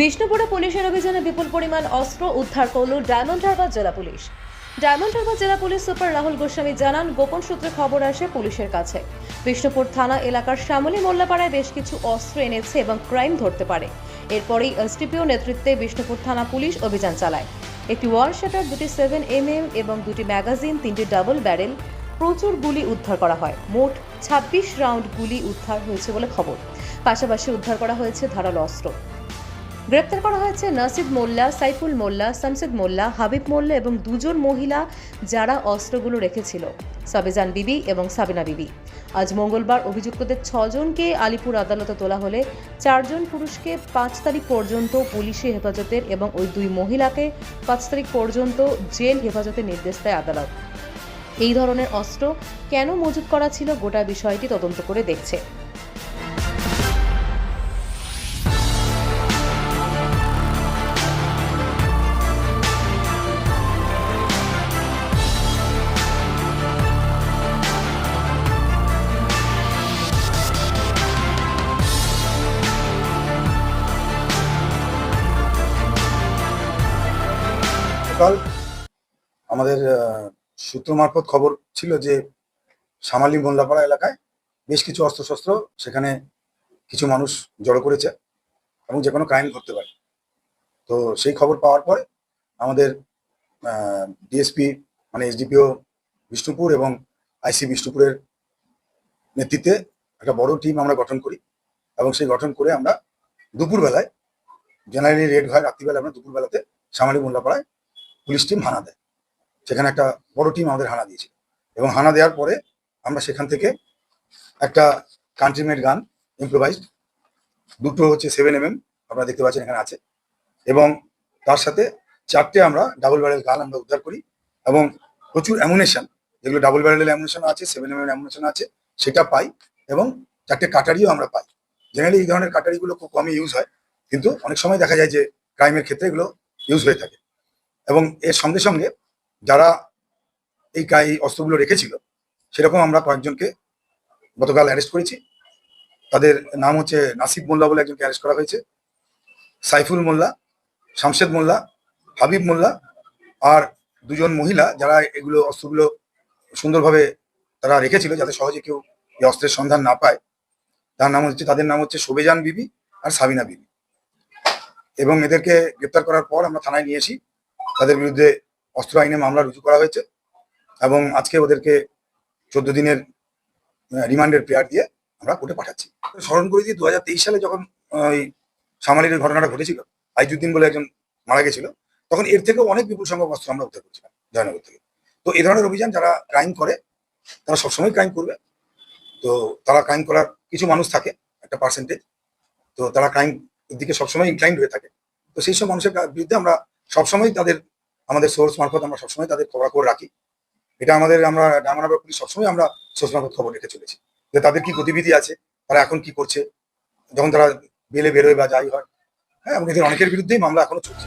বিষ্ণুপুরে পুলিশের অভিযানে বিপুল পরিমাণ অস্ত্র উদ্ধার করল ডায়মন্ড হারবার জেলা পুলিশ। ডায়মন্ড হারবার জেলা পুলিশ সুপার রাহুল গোস্বামী জানান, গোপন সূত্রে খবর আসে পুলিশের কাছে। বিষ্ণুপুর থানা এলাকার শ্যামলী মোল্লাপাড়ায় বেশ কিছু অস্ত্র এনেছে এবং ক্রাইম ধরতে পারে। এরপরেই এসডিপিও নেতৃত্বে বিষ্ণুপুর থানা পুলিশ অভিযান চালায়। একটি ওয়ার শাটার, দুটি সেভেন এম এম এবং দুটি ম্যাগাজিন, তিনটি ডাবল ব্যারেল প্রচুর গুলি উদ্ধার করা হয়। মোট ছাব্বিশ রাউন্ড গুলি উদ্ধার হয়েছে বলে খবর। পাশাপাশি উদ্ধার করা হয়েছে ধারালো অস্ত্র। গ্রেপ্তার করা হয়েছে নাসিদ মোল্লা, সাইফুল মোল্লা, শামসেদ মোল্লা, হাবিব মোল্লা এবং দুজন মহিলা যারা অস্ত্রগুলো রেখেছিল, সাবেজান বিবি এবং সাবিনা বিবি। আজ মঙ্গলবার অভিযুক্তদের ছজনকে আলিপুর আদালতে তোলা হলে চারজন পুরুষকে পাঁচ তারিখ পর্যন্ত পুলিশি হেফাজতের এবং ওই দুই মহিলাকে পাঁচ তারিখ পর্যন্ত জেল হেফাজতের নির্দেশ দেয় আদালত। এই ধরনের অস্ত্র কেন মজুত করা ছিল গোটা বিষয়টি তদন্ত করে দেখছে। গতকাল আমাদের সূত্র মারফত খবর ছিল যে সামালি মোল্লাপাড়া এলাকায় বেশ কিছু অস্ত্রশস্ত্র সেখানে কিছু মানুষ জড়ো করেছে এবং যে কোনো ক্রাইম ঘটতে পারে। তো সেই খবর পাওয়ার পরে আমাদের ডিএসপি মানে এসডিপিও বিষ্ণুপুর এবং আইসি বিষ্ণুপুরের নেতৃত্বে একটা বড় টিম আমরা গঠন করি এবং সেই গঠন করে আমরা দুপুরবেলায় জেনারেলি রেড হয় রাত্রিবেলা আমরা দুপুরবেলাতে সামালি মোল্লাপাড়ায় পুলিশ টিম হানা দেয়। সেখানে একটা বড় টিম আমাদের হানা দিয়েছে এবং হানা দেওয়ার পরে আমরা সেখান থেকে একটা কান্ট্রিমেড গান ইম্প্রোভাইজড দুটো হচ্ছে সেভেন এম আপনারা দেখতে পাচ্ছেন এখানে আছে। এবং তার সাথে চারটে আমরা ডাবল ব্যারেল গান আমরা উদ্ধার করি। এবং প্রচুর অ্যামুনেশন যেগুলো ডাবল ব্যারেল অ্যামুনেশন আছে সেভেন এম অ্যামুনেশন আছে, সেটা পাই এবং চারটে কাটারিও আমরা পাই। জেনারেলি এই ধরনের কাটারিগুলো খুব কমই ইউজ হয়। কিন্তু অনেক সময় দেখা যায় যে ক্রাইমের ক্ষেত্রে এগুলো ইউজ হয়ে থাকে। এবং এর সঙ্গে সঙ্গে যারা এই এই অস্ত্রগুলো রেখেছিল, সেরকম আমরা কয়েকজনকে গতকাল অ্যারেস্ট করেছি। তাদের নাম হচ্ছে নাসিব মোল্লা বলে একজনকে অ্যারেস্ট করা হয়েছে, সাইফুল মোল্লা, শামশেদ মোল্লা, হাবিব মোল্লা আর দুজন মহিলা যারা এগুলো অস্ত্রগুলো সুন্দরভাবে তারা রেখেছিল যাতে সহজে কেউ এই অস্ত্রের সন্ধান না পায়। তার নাম হচ্ছে, তাদের নাম হচ্ছে শোবেজান বিবি আর সাবিনা বিবি। এবং এদেরকে গ্রেপ্তার করার পর আমরা থানায় নিয়ে এসি তাদের বিরুদ্ধে অস্ত্র আইনে মামলা রুজু করা হয়েছে এবং আজকে ওদেরকে চোদ্দ দিনের রিমান্ডের প্রেয়ার দিয়ে আমরা কোর্টে পাঠাচ্ছি। স্মরণ করে দিয়ে দু হাজার তেইশ সালে যখন ওই সামালির ঘটনাটা ঘটেছিল আইজুদ্দিন বলে একজন মারা গেছিল, তখন এর থেকেও অনেক বিপুল সংখ্যক অস্ত্র আমরা উদ্ধার করছিলাম জয়নগর থেকে। তো এই ধরনের অভিযান যারা ক্রাইম করে, তারা সবসময় ক্রাইম করবে। তো তারা ক্রাইম করার কিছু মানুষ থাকে, একটা পার্সেন্টেজ তো তারা ক্রাইম দিকে সবসময় ইনক্লাইন্ড হয়ে থাকে। তো সেই সব মানুষের বিরুদ্ধে আমরা সবসময় তাদের, আমাদের সোর্স মারফত আমরা সবসময় তাদের খবর খবর রাখি। এটা আমাদের, আমরা ডায়মন্ড পুলিশ সবসময় আমরা সোর্স মারফত খবর রেখে চলেছি। যে তাদের কি গতিবিধি আছে, তারা এখন কি করছে, যখন তারা বেলে বেরোয় বা যাই হয় হ্যাঁ এবং এদের অনেকের বিরুদ্ধেই মামলা এখনও চলছে।